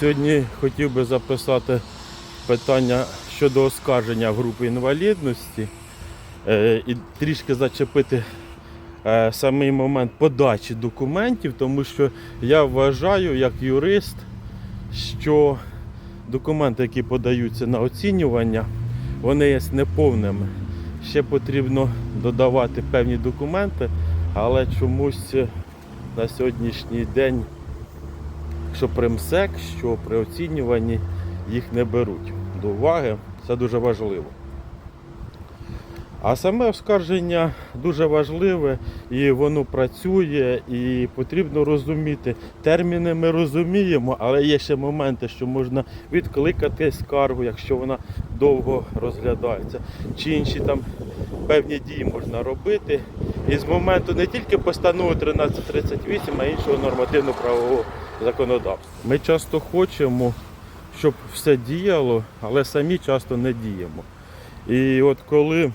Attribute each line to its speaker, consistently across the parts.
Speaker 1: Сьогодні хотів би записати питання щодо оскарження групи інвалідності е, і трішки зачепити е, самий момент подачі документів, тому що я вважаю як юрист, що документи, які подаються на оцінювання, вони є неповними. Ще потрібно додавати певні документи, але чомусь на сьогоднішній день що при МСЕК, що при оцінюванні їх не беруть до уваги. Це дуже важливо. А саме оскарження дуже важливе і воно працює, і потрібно розуміти. Терміни ми розуміємо, але є ще моменти, що можна відкликати скаргу, якщо вона довго розглядається, чи інші там певні дії можна робити. І з моменту не тільки постанови 1338, а іншого нормативно-правового законодавства. Ми часто хочемо, щоб все діяло, але самі часто не діємо. І от коли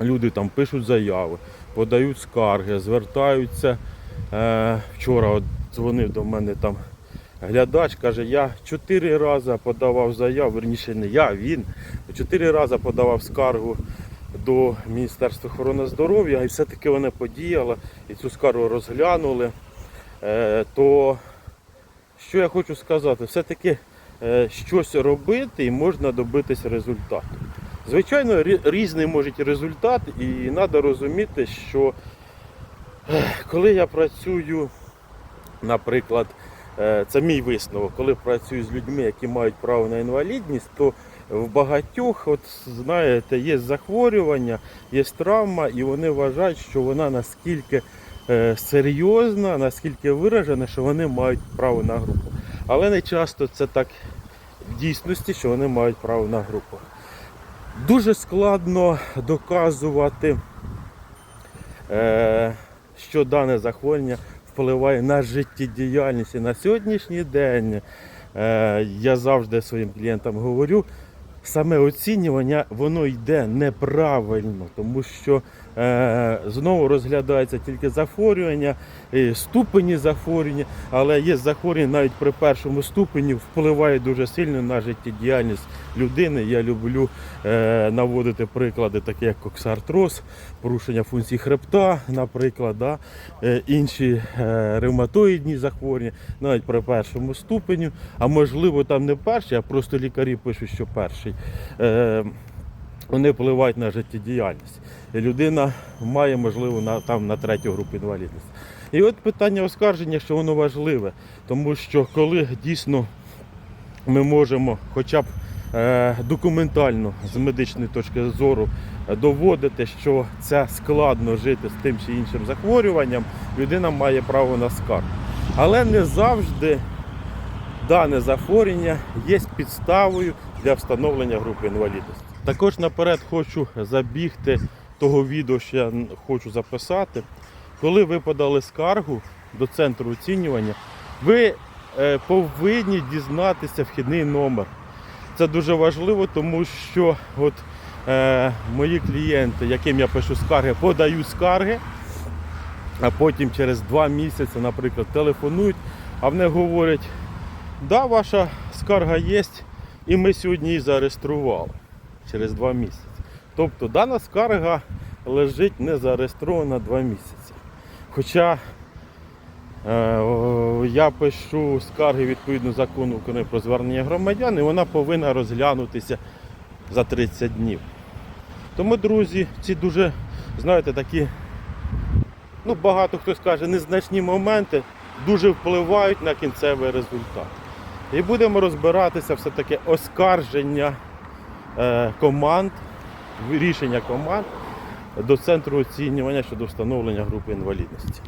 Speaker 1: люди там пишуть заяви, подають скарги, звертаються. Е, вчора от дзвонив до мене там глядач, каже, я чотири рази подавав заяву, верніше не я, він. Чотири рази подавав скаргу до Міністерства охорони здоров'я, і все-таки вона подіяла, і цю скаргу розглянули. Е, то що я хочу сказати, все-таки е, щось робити і можна добитися результату. Звичайно, рі- різний може результат, і треба розуміти, що е, коли я працюю, наприклад, е, це мій висновок, коли працюю з людьми, які мають право на інвалідність, то в багатьох, от знаєте, є захворювання, є травма, і вони вважають, що вона наскільки серйозна, наскільки виражена, що вони мають право на групу. Але не часто це так в дійсності, що вони мають право на групу. Дуже складно доказувати, е, що дане захворювання впливає на життєдіяльність. І на сьогоднішній день е, я завжди своїм клієнтам говорю, саме оцінювання воно йде неправильно, тому що е, знову розглядається тільки захворювання, ступені захворювання, але є захворювання навіть при першому ступені впливає дуже сильно на життєдіяльність людини. Я люблю е, наводити приклади, такі як коксартроз, порушення функцій хребта, наприклад, да, е, інші е, ревматоїдні захворювання, навіть при першому ступеню, а можливо там не перший, а просто лікарі пишуть, що перший. Е, вони впливають на життєдіяльність. І людина має, можливо, на, там, на третю групу інвалідності. І от питання оскарження, що воно важливе, тому що коли дійсно ми можемо хоча б е, документально з медичної точки зору доводити, що це складно жити з тим чи іншим захворюванням, людина має право на скаргу. Але не завжди дане захворювання є підставою для встановлення групи інвалідності. Також наперед хочу забігти того відео, що я хочу записати. Коли ви подали скаргу до центру оцінювання, ви е, повинні дізнатися вхідний номер. Це дуже важливо, тому що от, е, мої клієнти, яким я пишу скарги, подають скарги, а потім через два місяці, наприклад, телефонують, а вони говорять, да, ваша скарга є, і ми сьогодні її зареєстрували через два місяці. Тобто дана скарга лежить не зареєстрована два місяці. Хоча е, я пишу скарги відповідно закону України про звернення громадян, і вона повинна розглянутися за 30 днів. Тому, друзі, ці дуже, знаєте, такі, ну багато хто скаже, незначні моменти дуже впливають на кінцевий результат. І будемо розбиратися все-таки оскарження е, команд, рішення команд до центру оцінювання щодо встановлення групи інвалідності.